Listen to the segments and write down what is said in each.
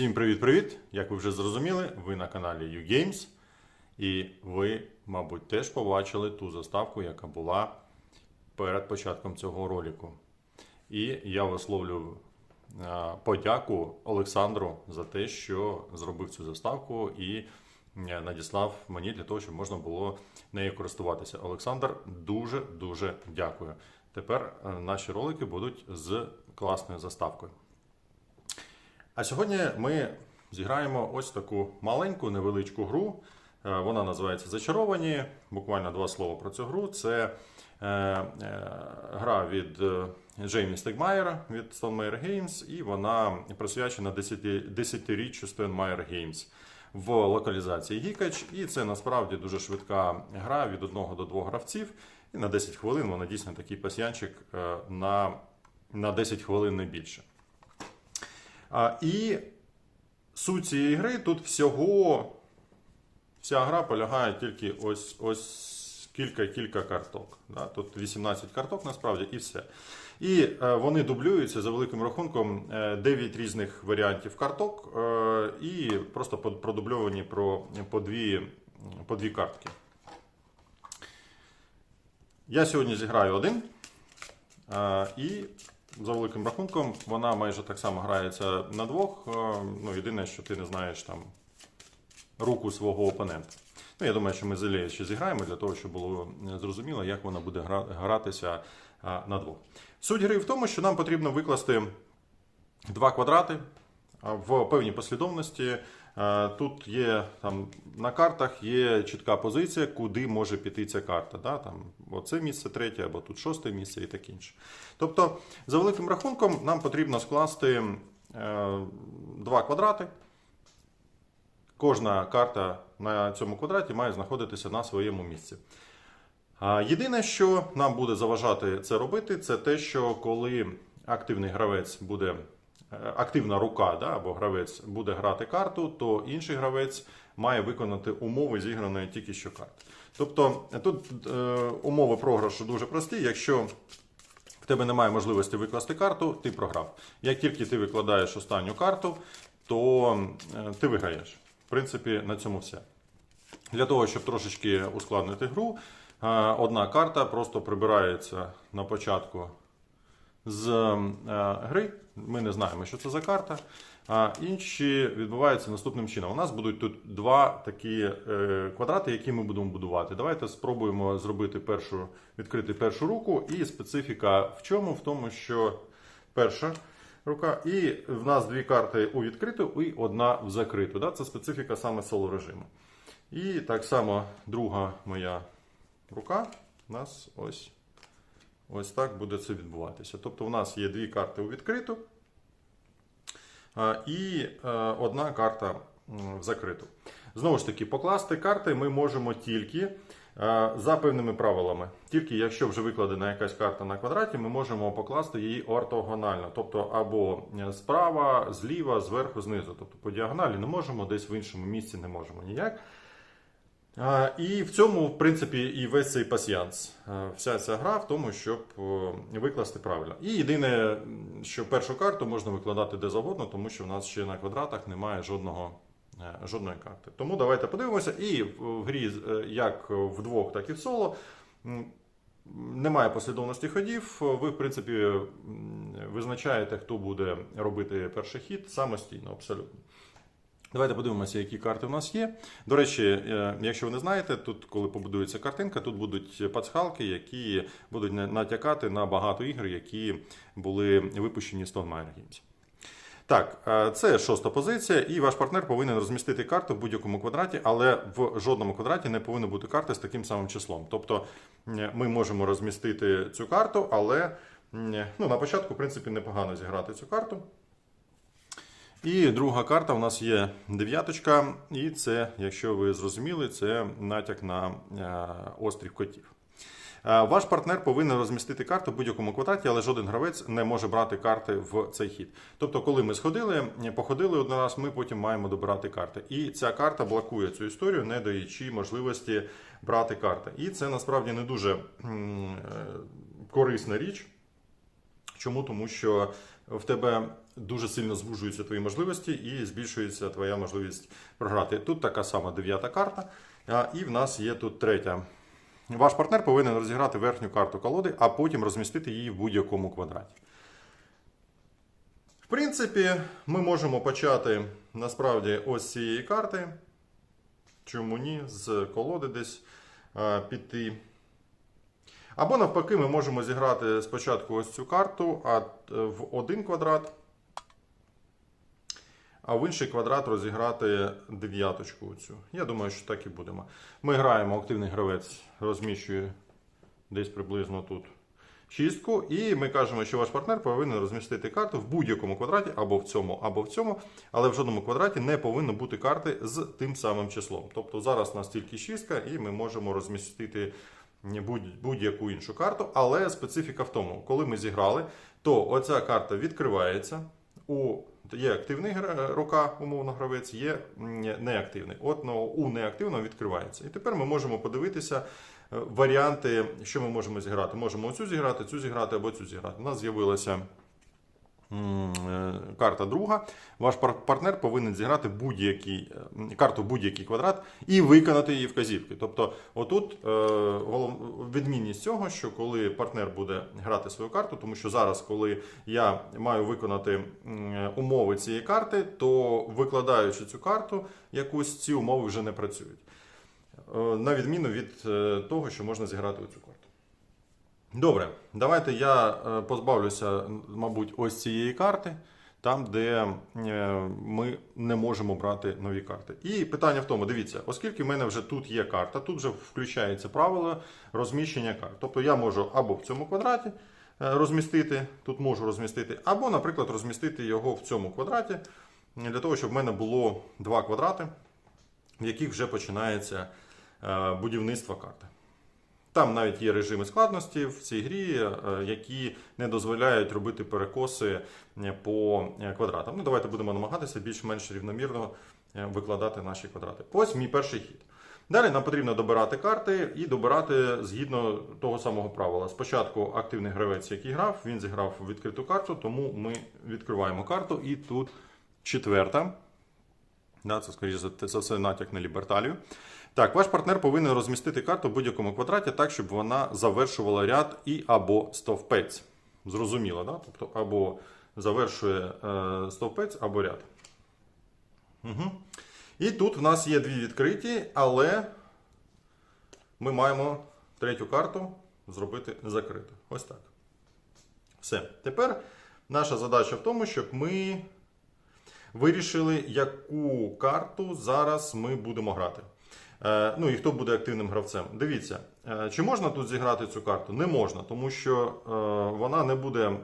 Всім привіт-привіт! Як ви вже зрозуміли, ви на каналі YouGames. І ви, мабуть, теж побачили ту заставку, яка була перед початком цього ролику. І я висловлю е, подяку Олександру за те, що зробив цю заставку і е, надіслав мені для того, щоб можна було нею користуватися. Олександр, дуже-дуже дякую. Тепер е, наші ролики будуть з класною заставкою. А сьогодні ми зіграємо ось таку маленьку невеличку гру. Е, Вона називається Зачаровані. Буквально два слова про цю гру. Це е, е, гра від е, Джеймі Стегмайера від Stonemaier Games, і вона присвячена 10 10-річчю Stonemaier Games в локалізації Гікач. І це насправді дуже швидка гра від одного до двох гравців. І на 10 хвилин вона дійсно такий пасьянчик е, на, на 10 хвилин не більше. І суть цієї гри тут всього. Вся гра полягає тільки ось ось кілька-кілька карток. Да? Тут 18 карток насправді і все. І е, вони дублюються за великим рахунком е, 9 різних варіантів карток е, і просто продубльовані про, по, дві, по дві картки. Я сьогодні зіграю один. Е, І за великим рахунком вона майже так само грається на двох. Е, Ну, єдине, що ти не знаєш там руку свого опонента. Ну, я думаю, що ми з ще зіграємо для того, щоб було е, зрозуміло, як вона буде гратися на двох. Суть гри в тому, що нам потрібно викласти два квадрати в певній послідовності. Е, Тут є там на картах є чітка позиція, куди може піти ця карта. Да? Там, оце місце третє, або тут шосте місце і таке інше. Тобто, за великим рахунком, нам потрібно скласти е, два квадрати. Кожна карта на цьому квадраті має знаходитися на своєму місці. Єдине, що нам буде заважати це робити, це те, що коли активний гравець буде, активна рука да, або гравець буде грати карту, то інший гравець має виконати умови зіграної тільки що карти. Тобто тут е, умови програшу дуже прості. Якщо в тебе немає можливості викласти карту, ти програв. Як тільки ти викладаєш останню карту, то е, ти виграєш. В принципі, на цьому все. Для того, щоб трошечки ускладнити гру, е, одна карта просто прибирається на початку з е, гри. Ми не знаємо, що це за карта. А інші відбуваються наступним чином. У нас будуть тут два такі е, квадрати, які ми будемо будувати. Давайте спробуємо зробити першу, відкрити першу руку. І специфіка в чому? В тому, що перша рука, і в нас дві карти у відкриту і одна в закриту. Да? Це специфіка саме соло режиму. І так само друга моя рука у нас ось, ось так буде це відбуватися. Тобто, у нас є дві карти у відкриту і е, одна карта в закриту. Знову ж таки, покласти карти ми можемо тільки е, за певними правилами. Тільки якщо вже викладена якась карта на квадраті, ми можемо покласти її ортогонально, тобто або справа, зліва, зверху, знизу. Тобто по діагоналі не можемо, десь в іншому місці не можемо ніяк. І в цьому, в принципі, і весь цей пасіянс. Вся ця гра в тому, щоб викласти правильно. І єдине, що першу карту можна викладати де завгодно, тому що в нас ще на квадратах немає жодного, е, жодної карти. Тому давайте подивимося. І в в грі, е, як вдвох, так і в соло. Немає послідовності ходів. Ви, в принципі, визначаєте, хто буде робити перший хід самостійно, абсолютно. Давайте подивимося, які карти в нас є. До речі, е, якщо ви не знаєте, тут, коли побудується картинка, тут будуть пасхалки, які будуть натякати на багато ігор, які були випущені з Stonemaier Games. Так, е, це шоста позиція, і ваш партнер повинен розмістити карту в будь-якому квадраті, але в жодному квадраті не повинно бути карти з таким самим числом. Тобто ми можемо розмістити цю карту, але ну, на початку, в принципі, непогано зіграти цю карту. І друга карта у нас є дев'яточка, і це, якщо ви зрозуміли, це натяк на е, острів котів. Е, Ваш партнер повинен розмістити карту в будь-якому квадраті, але жоден гравець не може брати карти в цей хід. Тобто, коли ми сходили, походили один раз, ми потім маємо добирати карти. І ця карта блокує цю історію, не даючи можливості брати карти. І це насправді не дуже е, корисна річ. Чому? Тому що в тебе дуже сильно звужуються твої можливості і збільшується твоя можливість програти. Тут така сама дев'ята карта, і в нас є тут третя. Ваш партнер повинен розіграти верхню карту колоди, а потім розмістити її в будь-якому квадраті. В принципі, ми можемо почати насправді ось цієї карти. Чому ні? З колоди десь а, піти. Або навпаки, ми можемо зіграти спочатку ось цю карту, а е, в один квадрат, а в інший квадрат розіграти дев'яточку. Оцю. Я думаю, що так і будемо. Ми граємо, активний гравець розміщує десь приблизно тут шістку, і ми кажемо, що ваш партнер повинен розмістити карту в будь-якому квадраті, або в цьому, або в цьому, але в жодному квадраті не повинно бути карти з тим самим числом. Тобто зараз у нас тільки шістка, і ми можемо розмістити будь- будь-яку іншу карту, але специфіка в тому, коли ми зіграли, то оця карта відкривається. У є активний рука, умовно гравець, є неактивний. От ну, у неактивному відкривається. І тепер ми можемо подивитися е, варіанти, що ми можемо зіграти. Можемо оцю зіграти, цю зіграти або цю зіграти. У нас з'явилася карта друга. Ваш партнер повинен зіграти будь-який, е, карту будь-який квадрат і виконати її вказівки. Тобто, отут е, відмінність цього, що коли партнер буде грати свою карту, тому що зараз, коли я маю виконати умови цієї карти, то викладаючи цю карту, якусь ці умови вже не працюють. Е, На відміну від е, того, що можна зіграти оцю карту. Добре, давайте я е, позбавлюся, мабуть, ось цієї карти, там, де е, ми не можемо брати нові карти. І питання в тому: дивіться, оскільки в мене вже тут є карта, тут вже включається правило розміщення карт. Тобто я можу або в цьому квадраті е, розмістити, тут можу розмістити, або, наприклад, розмістити його в цьому квадраті, для того, щоб в мене було два квадрати, в яких вже починається будівництво карти. Там навіть є режими складності в цій грі, е, які не дозволяють робити перекоси е, по е, квадратам. Ну, давайте будемо намагатися більш-менш рівномірно викладати наші квадрати. Ось мій перший хід. Далі нам потрібно добирати карти і добирати згідно того самого правила. Спочатку активний гравець, який грав, він зіграв відкриту карту, тому ми відкриваємо карту, і тут четверта. Це, скоріше за все, натяк на ліберталію. Так, ваш партнер повинен розмістити карту в будь-якому квадраті так, щоб вона завершувала ряд і або стовпець. Зрозуміло, да? Тобто або завершує е, стовпець, або ряд. Угу. І тут в нас є дві відкриті, але ми маємо третю карту зробити закриту. Ось так. Все. Тепер наша задача в тому, щоб ми вирішили, яку карту зараз ми будемо грати. Е, Ну і хто буде активним гравцем. Дивіться, е, чи можна тут зіграти цю карту? Не можна, тому що е, вона не буде,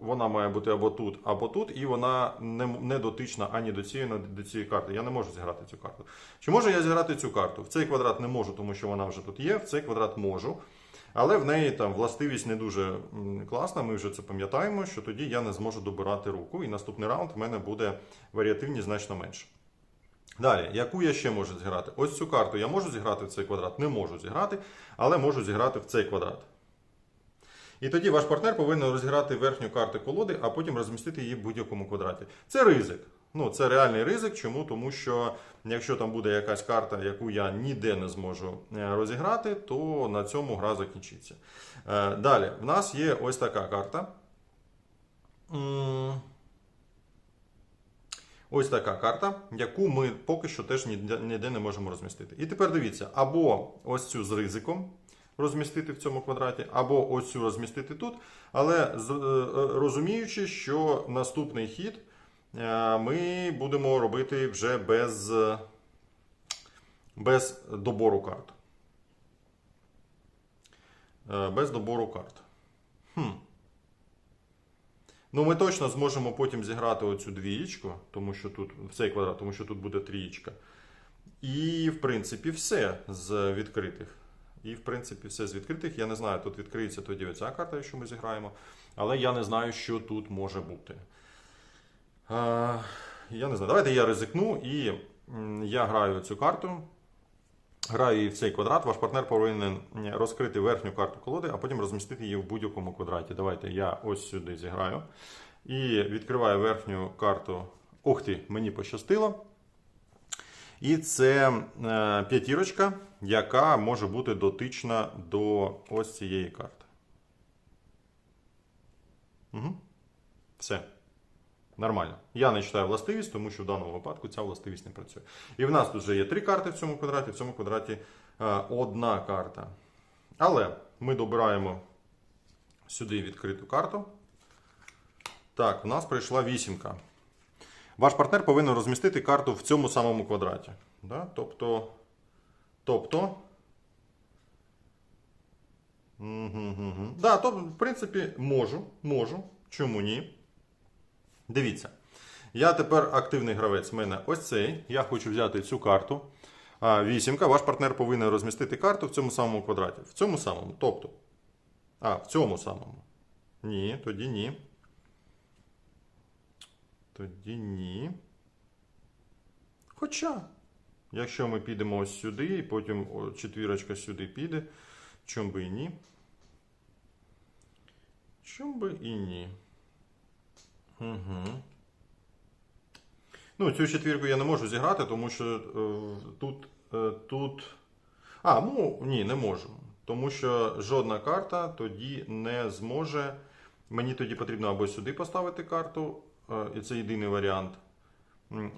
вона має бути або тут, або тут, і вона не, не дотична ані до цієї, ані до цієї карти. Я не можу зіграти цю карту. Чи можу я зіграти цю карту? В цей квадрат не можу, тому що вона вже тут є, в цей квадрат можу. Але в неї там властивість не дуже класна. Ми вже це пам'ятаємо, що тоді я не зможу добирати руку, і наступний раунд в мене буде варіативність значно менше. Далі, яку я ще можу зіграти? Ось цю карту я можу зіграти в цей квадрат? Не можу зіграти, але можу зіграти в цей квадрат. І тоді ваш партнер повинен розіграти верхню карту колоди, а потім розмістити її в будь-якому квадраті. Це ризик. Ну, це реальний ризик. Чому? Тому що якщо там буде якась карта, яку я ніде не зможу е, розіграти, то на цьому гра закінчиться. Е, Далі, в нас є ось така карта. Ось така карта, яку ми поки що теж ніде, не можемо розмістити. І тепер дивіться, або ось цю з ризиком розмістити в цьому квадраті, або ось цю розмістити тут. Але е, е, розуміючи, що наступний хід е, ми будемо робити вже без, без добору карт. Без добору карт. Хм. Ну, ми точно зможемо потім зіграти оцю двієчку, тому що тут в цей квадрат, тому що тут буде трієчка. І, в принципі, все з відкритих. І, в принципі, все з відкритих. Я не знаю, тут відкриється тоді оця карта, якщо ми зіграємо. Але я не знаю, що тут може бути. А, я не знаю. Давайте я ризикну і я граю цю карту. Граю її в цей квадрат. Ваш партнер повинен розкрити верхню карту колоди, а потім розмістити її в будь-якому квадраті. Давайте я ось сюди зіграю. І відкриваю верхню карту. Ух ти, мені пощастило. І це е, п'ятірочка, яка може бути дотична до ось цієї карти. Угу. Все. Нормально. Я не читаю властивість, тому що в даному випадку ця властивість не працює. І в нас тут вже є три карти в цьому квадраті, в цьому квадраті е, одна карта. Але ми добираємо сюди відкриту карту. Так, у нас прийшла вісімка. Ваш партнер повинен розмістити карту в цьому самому квадраті. Да? Тобто. Тобто. Угу, да, тобто, в принципі, можу. Можу. Чому ні? Дивіться. Я тепер активний гравець. У мене ось цей. Я хочу взяти цю карту. Вісімка. Ваш партнер повинен розмістити карту в цьому самому квадраті. В цьому самому. Тобто. А, в цьому самому. Ні, тоді ні. Тоді ні. Хоча, якщо ми підемо ось сюди, і потім четвірочка сюди піде, чому би і ні? Чому би і ні? Угу. Ну, цю четвірку я не можу зіграти, тому що е, тут. Е, тут. А, ну ні, не можу. Тому що жодна карта тоді не зможе. Мені тоді потрібно або сюди поставити карту, е, і це єдиний варіант.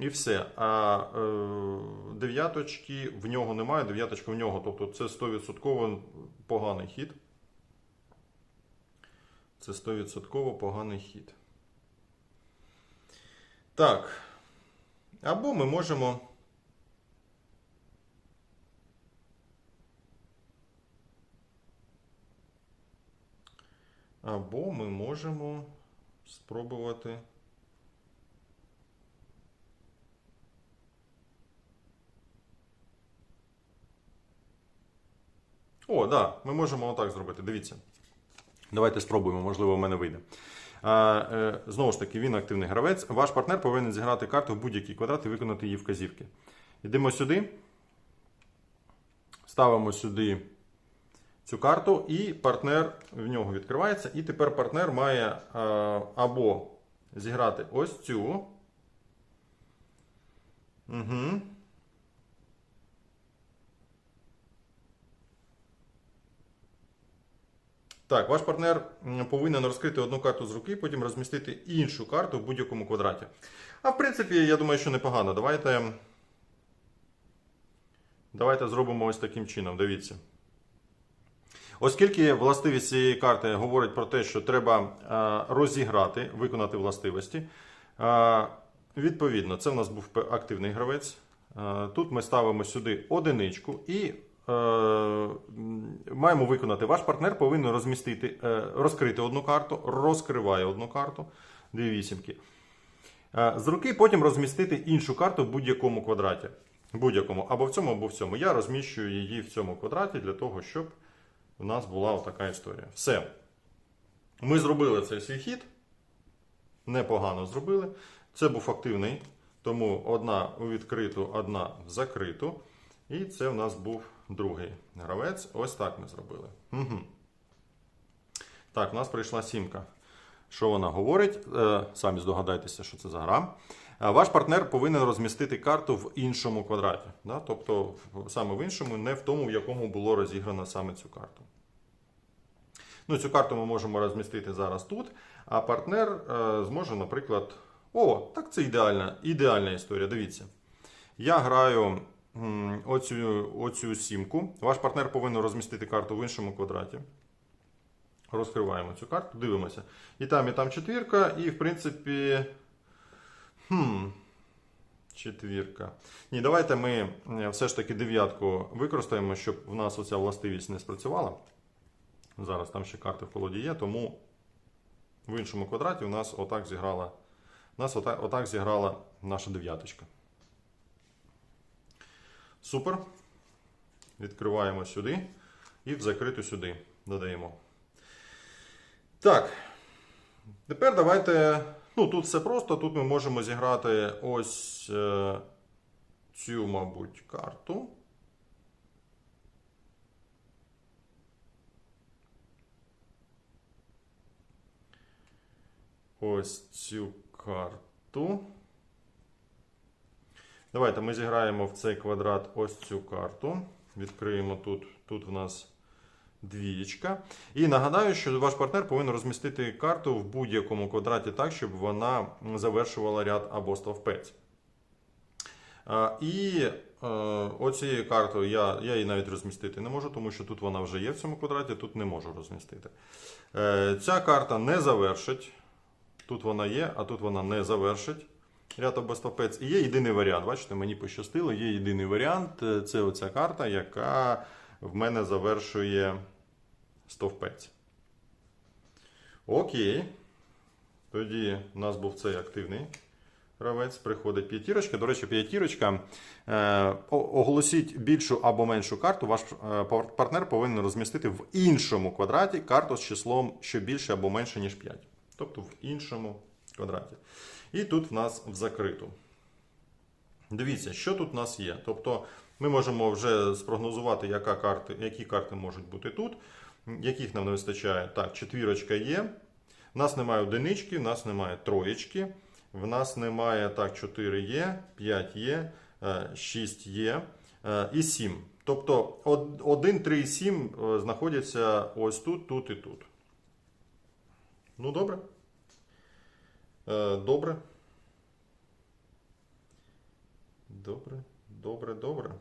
І все. А е, дев'яточки в нього немає, дев'яточка в нього. Тобто це 100% поганий хід. Це 100% поганий хід. Так. Або ми можемо. Або ми можемо спробувати. О, так, да, ми можемо отак зробити. Дивіться. Давайте спробуємо, можливо, в мене вийде. Е, знову ж таки, він активний гравець. Ваш партнер повинен зіграти карту в будь-який квадрат і виконати її вказівки. Йдемо сюди. Ставимо сюди цю карту, і партнер в нього відкривається. І тепер партнер має або зіграти ось цю. Угу. Так, ваш партнер повинен розкрити одну карту з руки, потім розмістити іншу карту в будь-якому квадраті. А в принципі, я думаю, що непогано. Давайте. Давайте зробимо ось таким чином. Дивіться. Оскільки властивість цієї карти говорить про те, що треба е, розіграти, виконати властивості. е, Відповідно, це в нас був активний гравець. Е, Тут ми ставимо сюди одиничку і маємо виконати. Ваш партнер повинен розмістити, е, розкрити одну карту, розкриває одну карту, дві вісімки. Е, З руки потім розмістити іншу карту в будь-якому квадраті. Будь-якому, або в цьому, або в цьому. Я розміщую її в цьому квадраті для того, щоб у нас була така історія. Все. Ми зробили цей свій хід. Непогано зробили. Це був активний, тому одна у відкриту, одна в закриту. І це в нас був другий гравець. Ось так ми зробили. Угу. Так, у нас прийшла сімка. Що вона говорить? Е, самі здогадайтеся, що це за гра. Е, Ваш партнер повинен розмістити карту в іншому квадраті. Да? Тобто саме в іншому, не в тому, в якому було розіграно саме цю карту. Ну, цю карту ми можемо розмістити зараз тут, а партнер е, зможе, наприклад. О, так це ідеальна, ідеальна історія. Дивіться. Я граю оцю, оцю сімку. Ваш партнер повинен розмістити карту в іншому квадраті. Розкриваємо цю карту, дивимося. І там, і там четвірка, і в принципі. Хм, четвірка. Ні, давайте ми е, все ж таки дев'ятку використаємо, щоб в нас оця властивість не спрацювала. Зараз там ще карти в колоді є, тому в іншому квадраті у нас отак зіграла. У нас отак, отак зіграла наша дев'яточка. Супер. Відкриваємо сюди і в закриту сюди додаємо. Так. Тепер давайте. Ну, тут все просто. Тут ми можемо зіграти ось е, цю, мабуть, карту. Ось цю карту. Давайте ми зіграємо в цей квадрат ось цю карту. Відкриємо тут. Тут в нас двієчка. І нагадаю, що ваш партнер повинен розмістити карту в будь-якому квадраті так, щоб вона завершувала ряд або стовпець. І е, оцією картою я, я її навіть розмістити не можу, тому що тут вона вже є в цьому квадраті, тут не можу розмістити. Е, Ця карта не завершить. Тут вона є, а тут вона не завершить. Ряд або стовпець. І є єдиний варіант. Бачите, мені пощастило, є єдиний варіант. Е, Це оця карта, яка в мене завершує стовпець. Окей. Тоді у нас був цей активний гравець. Приходить п'ятірочка. До речі, п'ятірочка. Е, оголосіть більшу або меншу карту. Ваш е, партнер повинен розмістити в іншому квадраті карту з числом, що більше або менше, ніж 5. Тобто в іншому квадраті. І тут в нас в закриту. Дивіться, що тут у нас є. Тобто ми можемо вже спрогнозувати, яка карти, які карти можуть бути тут, яких нам не вистачає. Так, четвірочка є. В нас немає одинички, в нас немає троєчки, в нас немає так, 4 є, 5 є, 6 є е, і 7. Тобто 1, 3 і 7 е, знаходяться ось тут, тут і тут. Ну, добре. Е, Добре. Добре, добре, добре.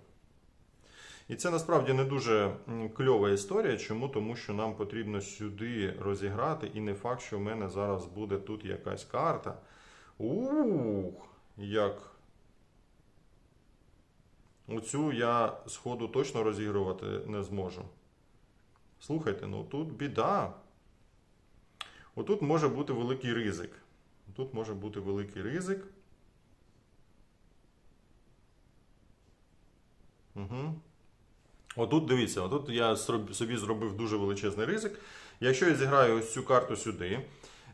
І це насправді не дуже кльова історія. Чому? Тому що нам потрібно сюди розіграти, і не факт, що в мене зараз буде тут якась карта. Ух, як. Оцю я сходу точно розігрувати не зможу. Слухайте, ну тут біда. Отут може бути великий ризик. Тут може бути великий ризик. Угу. Отут дивіться, отут я собі зробив дуже величезний ризик. Якщо я зіграю ось цю карту сюди,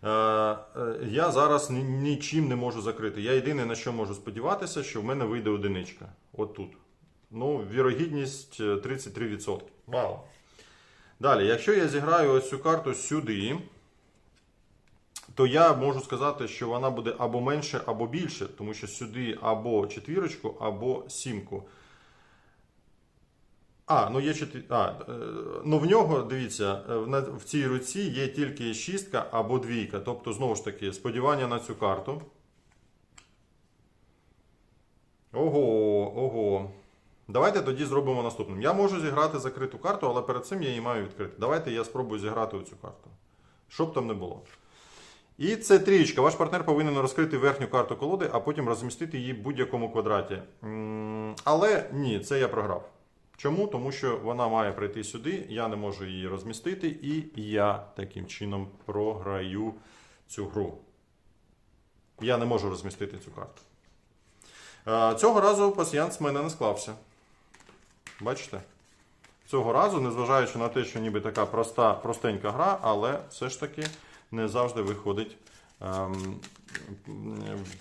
е, е, я зараз нічим не можу закрити. Я єдине на що можу сподіватися, що в мене вийде одиничка. Отут. Ну, вірогідність е, 33%. Вау. Далі, якщо я зіграю ось цю карту сюди, то я можу сказати, що вона буде або менше, або більше, тому що сюди або четвірочку, або сімку. А, ну є чотири. А, е, ну в нього, дивіться, е, в цій руці є тільки шістка або двійка. Тобто, знову ж таки, сподівання на цю карту. Ого, ого. Давайте тоді зробимо наступним. Я можу зіграти закриту карту, але перед цим я її маю відкрити. Давайте я спробую зіграти оцю карту. Що б там не було. І це трієчка. Ваш партнер повинен розкрити верхню карту колоди, а потім розмістити її в будь-якому квадраті. Але ні, це я програв. Чому? Тому що вона має прийти сюди, я не можу її розмістити, і я таким чином програю цю гру. Я не можу розмістити цю карту. Е, Цього разу пасіянс в мене не склався. Бачите? Цього разу, незважаючи на те, що ніби така проста, простенька гра, але все ж таки не завжди виходить ем,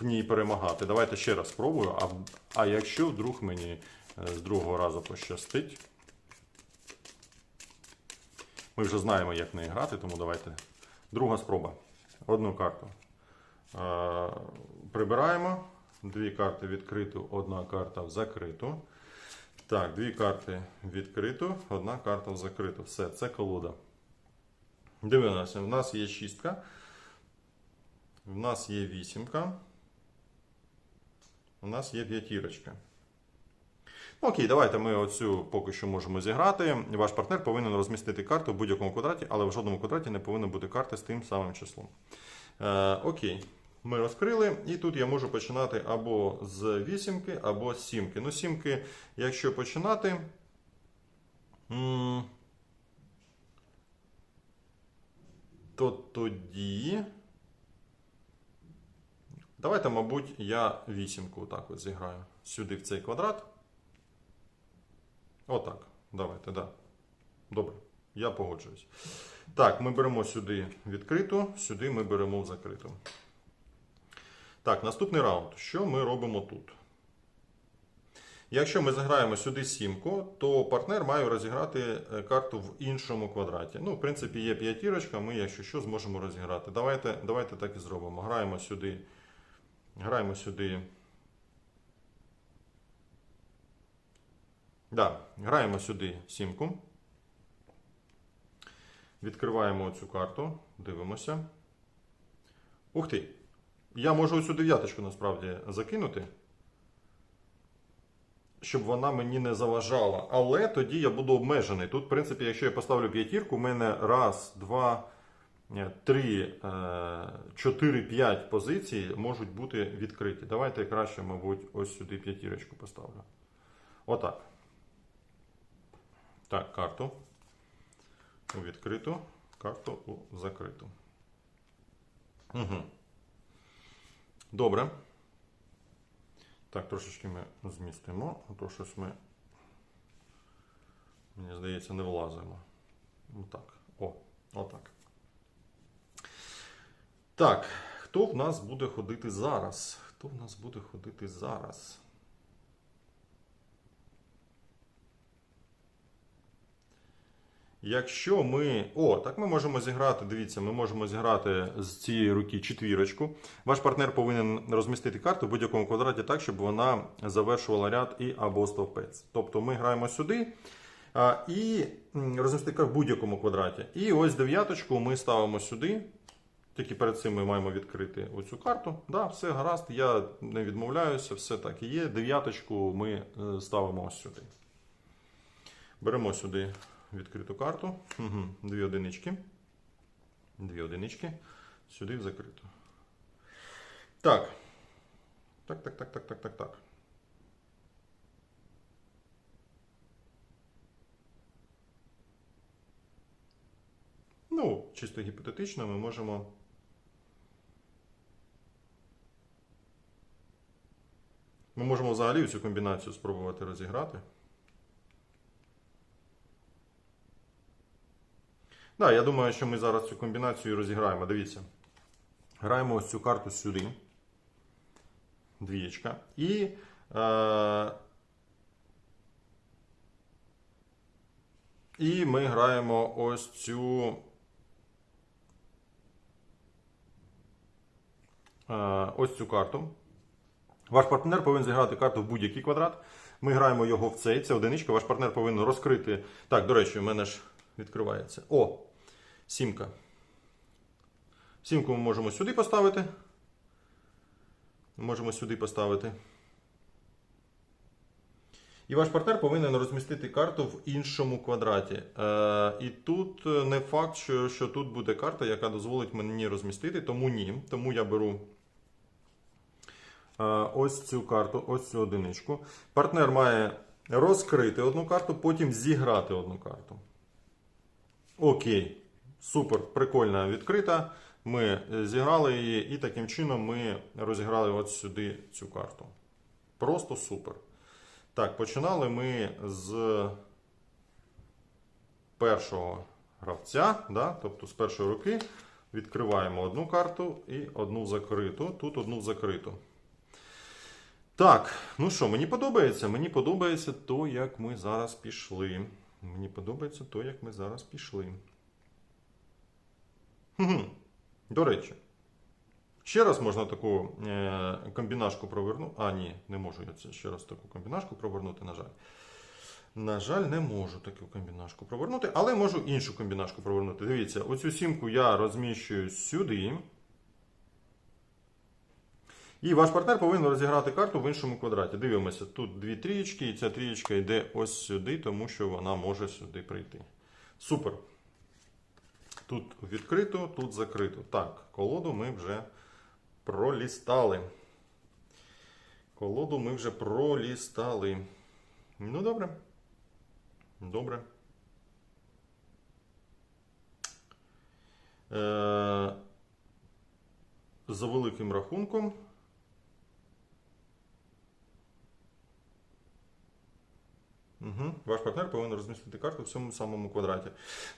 в ній перемагати. Давайте ще раз спробую. А, а якщо вдруг мені е, з другого разу пощастить, ми вже знаємо, як в неї грати, тому давайте. Друга спроба. Одну карту. Е, прибираємо. Дві карти відкриту, одна карта в закриту. Так, дві карти відкриту, одна карта в закриту. Все, це колода. Дивимося, в нас є шістка. В нас є вісімка. У нас є п'ятірочка. Ну, Окей, давайте ми оцю поки що можемо зіграти. Ваш партнер повинен розмістити карту в будь-якому квадраті, але в жодному квадраті не повинно бути карти з тим самим числом. Е, окей. Ми розкрили, і тут я можу починати або з вісімки, або з сімки. Ну, сімки, якщо починати. м, То тоді. Давайте, мабуть, я вісімку отак от зіграю. Сюди в цей квадрат. Отак. Давайте, да. Добре. Я погоджуюсь. Так, ми беремо сюди відкриту, сюди ми беремо в закриту. Так, наступний раунд. Що ми робимо тут? Якщо ми заграємо сюди сімку, то партнер має розіграти е, карту в іншому квадраті. Ну, в принципі, є п'ятірочка, ми, якщо що, зможемо розіграти. Давайте, давайте так і зробимо. Граємо сюди. Граємо сюди. Да, граємо сюди сімку. Відкриваємо цю карту, дивимося. Ух ти! Я можу цю дев'яточку насправді закинути, щоб вона мені не заважала. Але тоді я буду обмежений. Тут, в принципі, якщо я поставлю п'ятірку, у мене раз, два, три, е, чотири, п'ять позицій можуть бути відкриті. Давайте краще, мабуть, ось сюди п'ятірочку поставлю. Отак. Так, карту у відкриту, карту у закриту. Угу. Добре. Так, трошечки ми змістимо, а то щось ми, мені здається, не влазимо. Отак. О, отак. Так, хто в нас буде ходити зараз? Хто в нас буде ходити зараз? Якщо ми. О, так ми можемо зіграти. Дивіться, ми можемо зіграти з цієї руки четвірочку. Ваш партнер повинен розмістити карту в будь-якому квадраті так, щоб вона завершувала ряд і або стовпець. Тобто ми граємо сюди і розмістити карту в будь-якому квадраті. І ось дев'яточку ми ставимо сюди. Тільки перед цим ми маємо відкрити оцю карту. Да, все гаразд, я не відмовляюся, все так і є. Дев'яточку ми е, ставимо ось сюди. Беремо сюди відкриту карту. Дві одинички. Дві одинички. Сюди в закриту. Так. Так, так, так, так, так, так, так. Ну, чисто гіпотетично ми можемо. Ми можемо взагалі цю комбінацію спробувати розіграти. Так, я думаю, що ми зараз цю комбінацію розіграємо. Дивіться. Граємо ось цю карту сюди. Двієчка. І. Е, і ми граємо ось цю. Е, ось цю карту. Ваш партнер повинен зіграти карту в будь-який квадрат. Ми граємо його в цей. Це одиничка. Ваш партнер повинен розкрити. Так, до речі, у мене ж відкривається. О! Сімка. Сімку ми можемо сюди поставити. Можемо сюди поставити. І ваш партнер повинен розмістити карту в іншому квадраті. Е, і тут не факт, що, що тут буде карта, яка дозволить мені розмістити, тому ні. Тому я беру е, ось цю карту, ось цю одиничку. Партнер має розкрити одну карту, потім зіграти одну карту. Окей. Супер, прикольна відкрита. Ми зіграли її, і таким чином ми розіграли от сюди цю карту. Просто супер. Так, починали ми з першого гравця, да? тобто з першої руки. Відкриваємо одну карту і одну закриту. Тут одну закриту. Так, ну що, мені подобається. Мені подобається то, як ми зараз пішли. Мені подобається то, як ми зараз пішли. Хм, До речі, ще раз можна таку е, комбінашку провернути. А, ні, не можу я це ще раз таку комбінашку провернути, на жаль. На жаль, не можу таку комбінашку провернути, але можу іншу комбінашку провернути. Дивіться, оцю сімку я розміщую сюди. І ваш партнер повинен розіграти карту в іншому квадраті. Дивимося, тут дві трієчки, і ця трієчка йде ось сюди, тому що вона може сюди прийти. Супер. Тут відкрито, тут закрито. Так, колоду ми вже пролістали. Колоду ми вже пролістали. Ну, добре. Добре. Е, За великим рахунком. Угу. Ваш партнер повинен розмістити карту в цьому самому квадраті.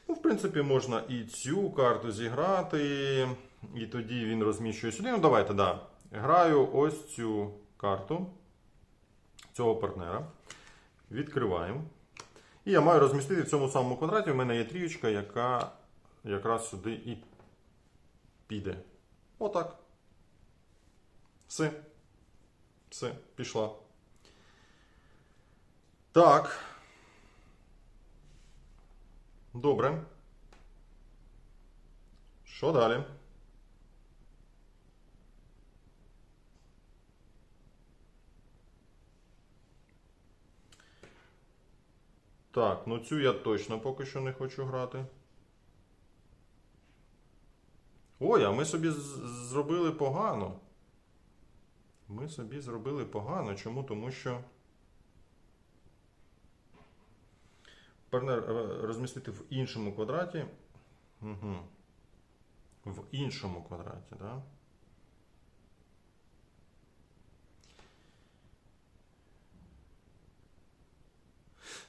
Ну, в принципі, можна і цю карту зіграти, і тоді він розміщує сюди. Ну, давайте, да. Граю ось цю карту. цього партнера. Відкриваємо. І я маю розмістити в цьому самому квадраті. У мене є трієчка, яка якраз сюди і піде. Отак. Все. Все, пішла. Так. Добре. Що далі? Так, ну цю я точно поки що не хочу грати. Ой, а ми собі зробили погано. Ми собі зробили погано. Чому? Тому що. Партнер е, розмістити в іншому квадраті. Угу. В іншому квадраті, так? Да?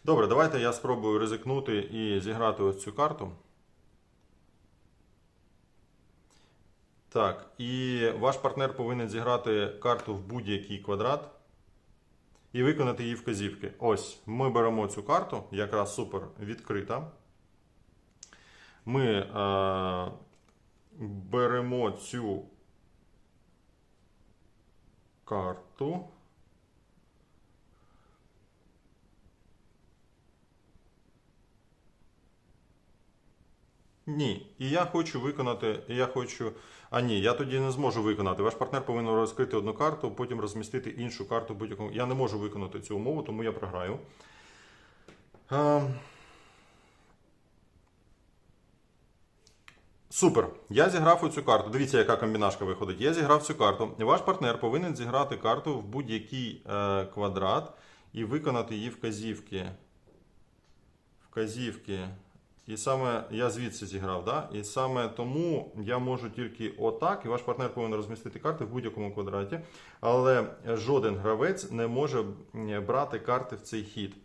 Добре, давайте я спробую ризикнути і зіграти ось цю карту. Так, і ваш партнер повинен зіграти карту в будь-який квадрат і виконати її вказівки. Ось, ми беремо цю карту, якраз супер відкрита. Ми е, беремо цю карту. Ні, і я хочу виконати, і я хочу. А ні, я тоді не зможу виконати. Ваш партнер повинен розкрити одну карту, потім розмістити іншу карту будь-якому. Я не можу виконати цю умову, тому я програю. А... Супер. Я зіграв оцю карту. Дивіться, яка комбінашка виходить. Я зіграв цю карту. Ваш партнер повинен зіграти карту в будь-який е, квадрат і виконати її вказівки. Вказівки. І саме я звідси зіграв, да? і саме тому я можу тільки отак, і ваш партнер повинен розмістити карти в будь-якому квадраті, але жоден гравець не може брати карти в цей хід.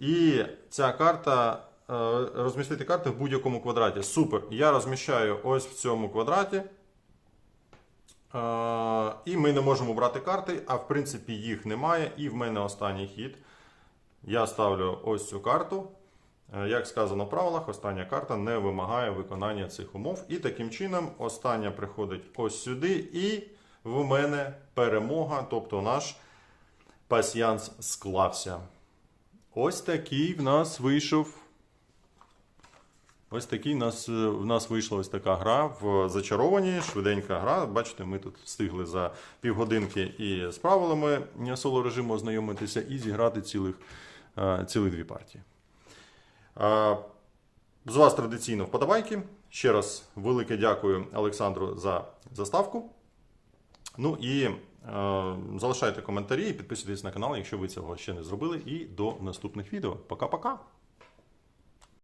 І ця карта, е, розмістити карти в будь-якому квадраті. Супер. Я розміщаю ось в цьому квадраті. Е, І ми не можемо брати карти, а в принципі їх немає. І в мене останній хід. Я ставлю ось цю карту. Е, Як сказано в правилах, остання карта не вимагає виконання цих умов. І таким чином остання приходить ось сюди, і в мене перемога, тобто наш пасьянс склався. Ось такий в нас вийшов. Ось такий в нас, е, в нас вийшла ось така гра в зачаровані, швиденька гра. Бачите, ми тут встигли за півгодинки і з правилами соло режиму ознайомитися і зіграти цілих, е, цілих дві партії. З вас традиційно вподобайки. Ще раз велике дякую Олександру за заставку. Ну і е, залишайте коментарі і підписуйтесь на канал, якщо ви цього ще не зробили. І до наступних відео. Пока-пока!